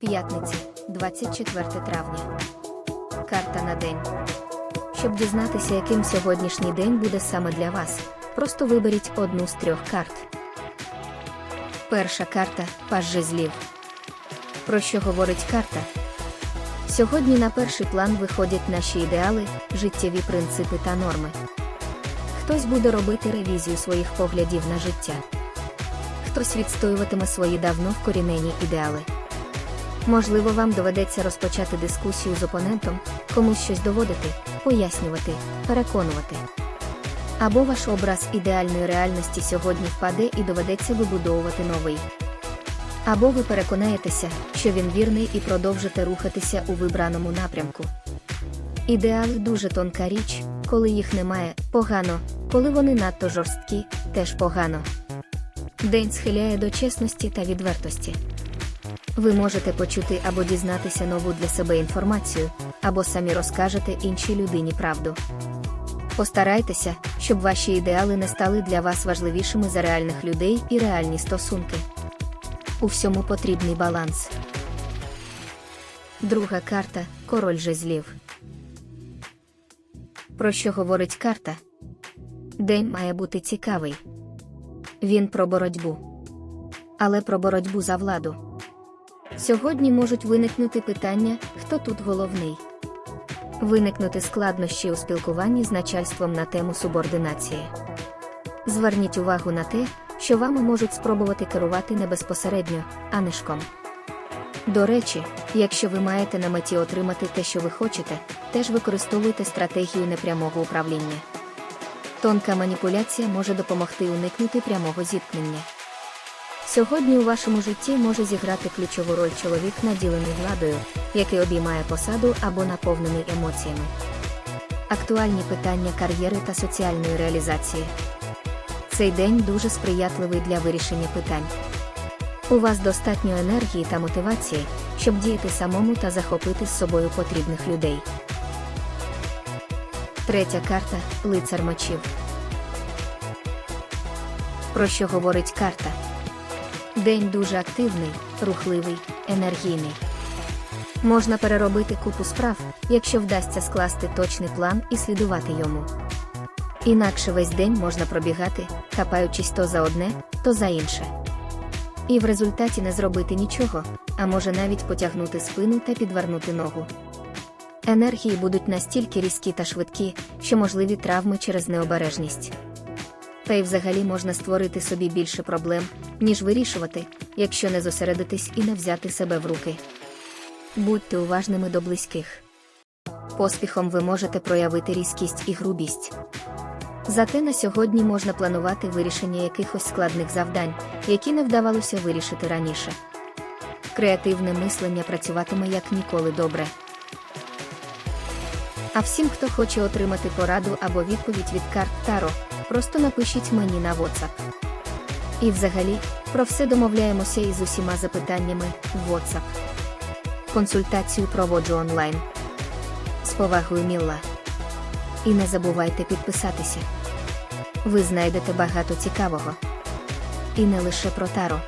П'ятниця, 24 травня. Карта на день. Щоб дізнатися, яким сьогоднішній день буде саме для вас, просто виберіть одну з трьох карт. Перша карта паж жезлів. Про що говорить карта? Сьогодні на перший план виходять наші ідеали, життєві принципи та норми. Хтось буде робити ревізію своїх поглядів на життя. Хтось відстоюватиме свої давно вкорінені ідеали. Можливо, вам доведеться розпочати дискусію з опонентом, комусь щось доводити, пояснювати, переконувати. Або ваш образ ідеальної реальності сьогодні впаде і доведеться вибудовувати новий. Або ви переконаєтеся, що він вірний і продовжите рухатися у вибраному напрямку. Ідеали дуже тонка річ, коли їх немає, погано, коли вони надто жорсткі, теж погано. День схиляє до чесності та відвертості. Ви можете почути або дізнатися нову для себе інформацію, або самі розкажете іншій людині правду. Постарайтеся, щоб ваші ідеали не стали для вас важливішими за реальних людей і реальні стосунки. У всьому потрібний баланс. Друга карта король жезлів. Про що говорить карта? День має бути цікавий. Він про боротьбу. Але про боротьбу за владу. Сьогодні можуть виникнути питання, хто тут головний. Виникнути складнощі у спілкуванні з начальством на тему субординації. Зверніть увагу на те, що вами можуть спробувати керувати не безпосередньо, а нишком. До речі, якщо ви маєте на меті отримати те, що ви хочете, теж використовуйте стратегію непрямого управління. Тонка маніпуляція може допомогти уникнути прямого зіткнення. Сьогодні у вашому житті може зіграти ключову роль чоловік, наділений владою, який обіймає посаду або наповнений емоціями. Актуальні питання кар'єри та соціальної реалізації. Цей день дуже сприятливий для вирішення питань. У вас достатньо енергії та мотивації, щоб діяти самому та захопити з собою потрібних людей. Третя карта лицар мечів. Про що говорить карта? День дуже активний, рухливий, енергійний. Можна переробити купу справ, якщо вдасться скласти точний план і слідувати йому. Інакше весь день можна пробігати, хапаючись то за одне, то за інше. І в результаті не зробити нічого, а може навіть потягнути спину та підвернути ногу. Енергії будуть настільки різкі та швидкі, що можливі травми через необережність. Та й взагалі можна створити собі більше проблем, ніж вирішувати, якщо не зосередитись і не взяти себе в руки. Будьте уважними до близьких. Поспіхом ви можете проявити різкість і грубість. Зате на сьогодні можна планувати вирішення якихось складних завдань, які не вдавалося вирішити раніше. Креативне мислення працюватиме як ніколи добре. А всім, хто хоче отримати пораду або відповідь від карт Таро, просто напишіть мені на WhatsApp. І взагалі, про все домовляємося із усіма запитаннями в WhatsApp. Консультацію проводжу онлайн. З повагою Мілла. І не забувайте підписатися. Ви знайдете багато цікавого. І не лише про таро.